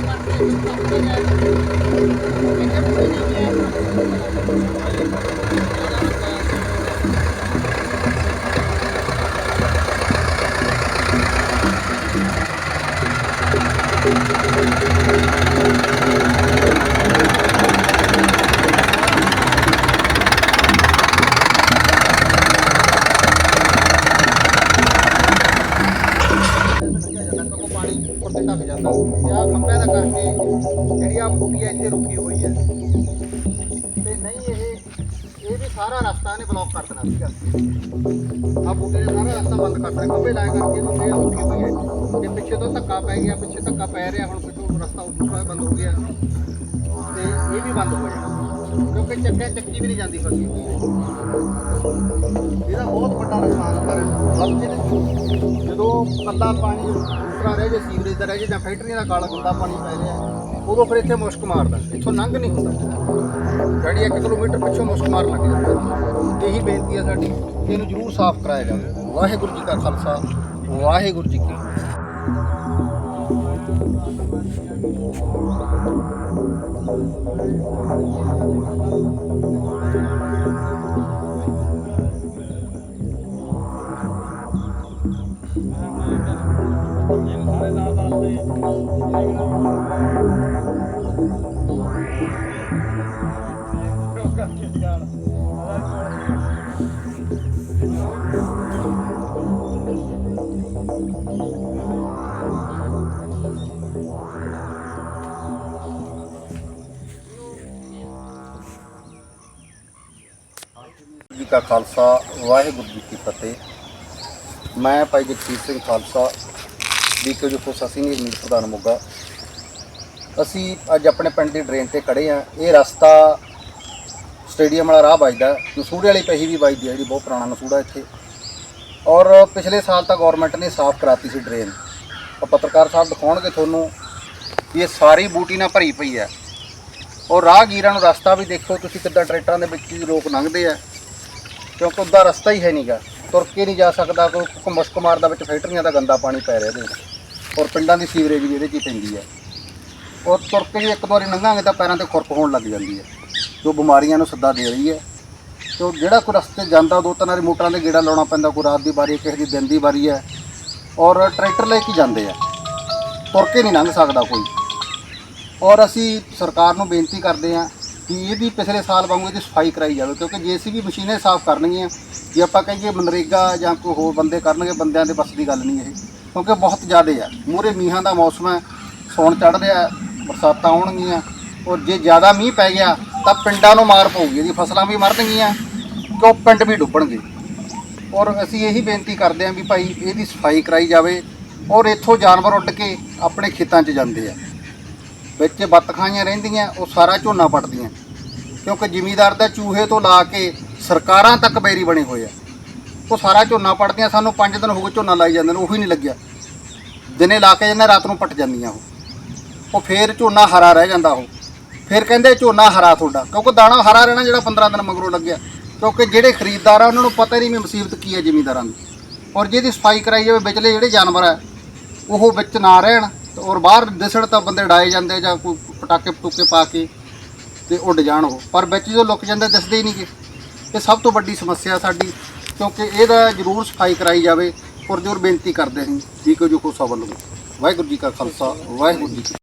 ਪਾਣੀ ਕਰਕੇ ਜਿਹੜੀ ਆ ਬੂਟੀ ਇੱਥੇ ਰੁਕੀ ਹੋਈ ਹੈ। ਤੇ ਨਹੀਂ, ਇਹ ਇਹ ਵੀ ਸਾਰਾ ਰਸਤਾ ਇਹਨੇ ਬਲੌਕ ਕਰ ਦੇਣਾ ਸੀਗਾ। ਆ ਬੂਟੇ ਨੇ ਸਾਰਾ ਰਸਤਾ ਬੰਦ ਕਰ ਦੇਣਾ। ਖੰਭੇ ਲਾਇਆ ਕਰਕੇ ਇਹਨੂੰ ਫੇਰ ਰੁਕੀ ਹੋਈ ਹੈ। ਤੇ ਪਿੱਛੇ ਤੋਂ ਧੱਕਾ ਪੈ ਗਿਆ, ਪਿੱਛੇ ਧੱਕਾ ਪੈ ਰਿਹਾ। ਹੁਣ ਪਿੱਛੋਂ ਰਸਤਾ ਉੱਪਰ ਬੰਦ ਹੋ ਗਿਆ। ਤੇ ਇਹ ਵੀ ਬੰਦ ਹੋ ਜਾਣਾ। ਕਿਉਂਕਿ ਚੱਕਿਆ, ਚੱਕੀ ਵੀ ਨਹੀਂ ਜਾਂਦੀ ਫਸੀ। ਇਹਦਾ ਬਹੁਤ ਦੇ ਕੱਲਾ ਪਾਣੀ ਉਤਰਾ ਰਹਿ ਜੇ, ਸੀਵਰੇਜ ਦਾ ਰਹਿ ਜੇ ਜਾਂ ਫੈਕਟਰੀਆਂ ਦਾ ਕਾਲਾ ਗੁੰਦਾ ਪਾਣੀ ਪੈ ਰਿਹਾ ਉਦੋਂ ਫਿਰ ਇੱਥੇ ਮੁਸ਼ਕ ਮਾਰਦਾ ਇੱਥੋਂ ਲੰਘ ਨਹੀਂ ਹੁੰਦਾ। ਜਿਹੜੀ 1 ਕਿਲੋਮੀਟਰ ਪਿੱਛੋਂ ਮੁਸ਼ਕ ਮਾਰ ਲੱਗ ਜਾਂਦਾ ਇਹੀ ਬੇਨਤੀ ਹੈ ਸਾਡੀ ਕਿ ਇਹਨੂੰ ਜ਼ਰੂਰ ਸਾਫ਼ ਕਰਾਇਆ ਜਾਵੇ। ਵਾਹਿਗੁਰੂ ਜੀ ਕਾ ਖਾਲਸਾ, ਵਾਹਿਗੁਰੂ ਜੀ ਕੀ ਫਤਿਹ। ਜੀ ਕਾ ਖਾਲਸਾ ਵਾਹਿਗੁਰੂ ਜੀ ਕੀ ਫਤਿਹ। ਮੈਂ ਭਾਈ ਜਗਜੀਤ ਸਿੰਘ ਖਾਲਸਾ ਬੀਕੇ ਜੋ ਅਸੀਂ ਨਹੀਂ ਮੀਤ ਪ੍ਰਧਾਨ ਮੋਗਾ। ਅਸੀਂ ਅੱਜ ਆਪਣੇ ਪਿੰਡ ਦੀ ਡਰੇਨ ਤੇ ਖੜੇ ਆ ਇਹ ਰਸਤਾ ਸਟੇਡੀਅਮ ਵਾਲਾ ਰਾਹ ਵੱਜਦਾ ਨਸੂੜੇ ਵਾਲੀ ਪਹੀ ਵੀ ਵੱਜਦੀ ਹੈ, ਜਿਹੜੀ ਬਹੁਤ ਪੁਰਾਣਾ ਨਸੂੜਾ ਇੱਥੇ। ਔਰ ਪਿਛਲੇ ਸਾਲ ਤਾਂ ਗਵਰਨਮੈਂਟ ਨੇ ਸਾਫ਼ ਕਰਾਤੀ ਸੀ ਡਰੇਨ। ਪੱਤਰਕਾਰ ਸਾਹਿਬ ਦਿਖਾਉਣਗੇ ਤੁਹਾਨੂੰ ਵੀ ਇਹ ਸਾਰੀ ਬੂਟੀ ਨਾਲ ਭਰੀ ਪਈ ਹੈ। ਔਰ ਰਾਹਗੀਰਾਂ ਨੂੰ ਰਸਤਾ ਵੀ ਦੇਖੋ, ਤੁਸੀਂ ਕਿੱਦਾਂ ਟਰੈਕਟਰਾਂ ਦੇ ਵਿੱਚ ਦੀ ਲੋਕ ਲੰਘਦੇ ਆ। ਕਿਉਂਕਿ ਉਹਦਾ ਰਸਤਾ ਹੀ ਹੈ ਨਹੀਂਗਾ ਤੁਰ ਕੇ ਨਹੀਂ ਜਾ ਸਕਦਾ, ਕੋਈ ਕੁਮਾਰ ਦਾ ਵਿੱਚ ਫੈਕਟਰੀਆਂ ਦਾ ਗੰਦਾ ਪਾਣੀ ਪੈ ਰਿਹਾ ਇਹਦੇ ਵਿੱਚ। ਔਰ ਪਿੰਡਾਂ ਦੀ ਸੀਵਰੇਜ ਵੀ ਇਹਦੇ 'ਚ ਹੀ ਪੈਂਦੀ ਹੈ। ਔਰ ਤੁਰ ਕੇ ਵੀ ਇੱਕ ਵਾਰੀ ਲੰਘਾਂਗੇ ਤਾਂ ਪੈਰਾਂ ਤੇ ਖੁਰਕ ਹੋਣ ਲੱਗ ਜਾਂਦੀ ਹੈ। ਜੋ ਬਿਮਾਰੀਆਂ ਨੂੰ ਸੱਦਾ ਦੇ ਰਹੀ ਹੈ। ਤੇ ਉਹ ਜਿਹੜਾ ਕੋਈ ਰਸਤੇ ਜਾਂਦਾ ਦੋ ਤਿੰਨ ਵਾਰੀ ਮੋਟਰਾਂ ਦੇ ਗੇੜਾ ਲਾਉਣਾ ਪੈਂਦਾ, ਕੋਈ ਰਾਤ ਦੀ ਵਾਰੀ, ਕਿਸੇ ਦੀ ਦਿਨ ਦੀ ਵਾਰੀ ਹੈ। ਔਰ ਟਰੈਕਟਰ ਲੈ ਕੇ ਜਾਂਦੇ ਆ। ਤੁਰ ਕੇ ਨਹੀਂ ਲੰਘ ਸਕਦਾ ਕੋਈ। ਔਰ ਅਸੀਂ ਸਰਕਾਰ ਨੂੰ ਬੇਨਤੀ ਕਰਦੇ ਹਾਂ ਕਿ ਇਹਦੀ ਪਿਛਲੇ ਸਾਲ ਵਾਂਗੂ ਇਹਦੀ ਸਫ਼ਾਈ ਕਰਾਈ ਜਾਵੇ, ਕਿਉਂਕਿ ਜੇਸੀਬੀ ਮਸ਼ੀਨਾਂ ਸਾਫ਼ ਕਰਨਗੀਆਂ ਜੇ ਆਪਾਂ ਕਹੀਏ ਮਨਰੇਗਾ ਜਾਂ ਕੋਈ ਹੋਰ ਬੰਦੇ ਕਰਨਗੇ, ਬੰਦਿਆਂ ਦੇ ਬਸ ਦੀ ਗੱਲ ਨਹੀਂ ਇਹ। ਕਿਉਂਕਿ ਬਹੁਤ ਜ਼ਿਆਦੇ ਆ। ਮੂਰੇ ਮੀਂਹਾਂ ਦਾ ਮੌਸਮ ਹੈ ਸੌਣ ਚੜ ਰਿਹਾ ਬਰਸਾਤਾਂ ਆਉਣਗੀਆਂ। ਔਰ ਜੇ ਜ਼ਿਆਦਾ ਮੀਂਹ ਪੈ ਗਿਆ, ਤਾਂ ਪਿੰਡਾਂ ਨੂੰ ਮਾਰ ਪਊਗੀ, ਇਹਦੀ ਫਸਲਾਂ ਵੀ ਮਰਨਗੀਆਂ, ਕਿਉਂ ਪਿੰਡ ਵੀ ਡੁੱਬਣਗੇ। ਔਰ ਅਸੀਂ ਇਹੀ ਬੇਨਤੀ ਕਰਦੇ ਹਾਂ ਵੀ ਭਾਈ, ਇਹਦੀ ਸਫ਼ਾਈ ਕਰਾਈ ਜਾਵੇ, ਔਰ ਇੱਥੋਂ ਜਾਨਵਰ ਉੱਡ ਕੇ ਆਪਣੇ ਖੇਤਾਂ 'ਚ ਜਾਂਦੇ ਆ। ਵਿੱਚ ਬੱਤਖਾਈਆਂ ਰਹਿੰਦੀਆਂ, ਉਹ ਸਾਰਾ ਝੋਨਾ ਪੱਟਦੀਆਂ। ਕਿਉਂਕਿ ਜ਼ਿਮੀਦਾਰ ਦਾ ਚੂਹੇ ਤੋਂ ਲਾ ਕੇ ਸਰਕਾਰਾਂ ਤੱਕ ਬੈਰੀ ਬਣੇ ਹੋਏ ਆ। ਉਹ ਸਾਰਾ ਝੋਨਾ ਪੱਟਦੀਆਂ ਸਾਨੂੰ 5 ਦਿਨ ਹੋ ਗਏ ਝੋਨਾ ਲਾਈ ਜਾਂਦੇ ਨੇ, ਉਹੀ ਨਹੀਂ ਲੱਗਿਆ। ਦਿਨੇ ਲਾ ਕੇ ਜਾਂਦੇ, ਰਾਤ ਨੂੰ ਪੱਟ ਜਾਂਦੀਆਂ ਉਹ। ਉਹ ਫੇਰ ਝੋਨਾ ਹਰਾ ਰਹਿ ਜਾਂਦਾ ਉਹ। ਫਿਰ ਕਹਿੰਦੇ ਝੋਨਾ ਹਰਾ ਤੁਹਾਡਾ, ਕਿਉਂਕਿ ਦਾਣਾ ਹਰਾ ਰਹਿਣਾ ਜਿਹੜਾ 15 ਦਿਨ ਮਗਰੋਂ ਲੱਗਿਆ। ਕਿਉਂਕਿ ਜਿਹੜੇ ਖਰੀਦਦਾਰ ਆ, ਉਹਨਾਂ ਨੂੰ ਪਤਾ ਹੀ ਨਹੀਂ ਵੀ ਮੁਸੀਬਤ ਕੀ ਹੈ ਜ਼ਿਮੀਦਾਰਾਂ ਦੀ। ਔਰ ਜਿਹਦੀ ਸਫ਼ਾਈ ਕਰਾਈ ਜਾਵੇ, ਵਿਚਲੇ ਜਿਹੜੇ ਜਾਨਵਰ ਆ, ਉਹ ਵਿੱਚ ਨਾ ਰਹਿਣ ਔਰ ਬਾਹਰ ਦਿਸਣ ਤਾਂ ਬੰਦੇ ਡਾਏ ਜਾਂਦੇ ਜਾਂ ਕੋਈ ਪਟਾਕੇ ਪਟੂਕੇ ਪਾ ਕੇ ਤੇ ਉੱਡ ਜਾਣ ਉਹ। ਪਰ ਵਿੱਚ ਜਦੋਂ ਲੁਕ ਜਾਂਦੇ, ਦਿਸਦੇ ਹੀ ਨਹੀਂ ਨਹੀਂਗੇ ਇਹ ਸਭ ਤੋਂ ਵੱਡੀ ਸਮੱਸਿਆ ਸਾਡੀ ਕਿਉਂਕਿ ਇਹਦਾ ਜ਼ਰੂਰ ਸਫ਼ਾਈ ਕਰਾਈ ਜਾਵੇ ਔਰ ਜ਼ੋਰ ਬੇਨਤੀ ਕਰਦੇ ਹਾਂ ਜੀ ਕੋ ਜੋ ਕੋ ਵੱਲੋਂ ਵਾਹਿਗੁਰੂ ਜੀ ਕਾ ਖਾਲਸਾ, ਵਾਹਿਗੁਰੂ ਜੀ ਕੀ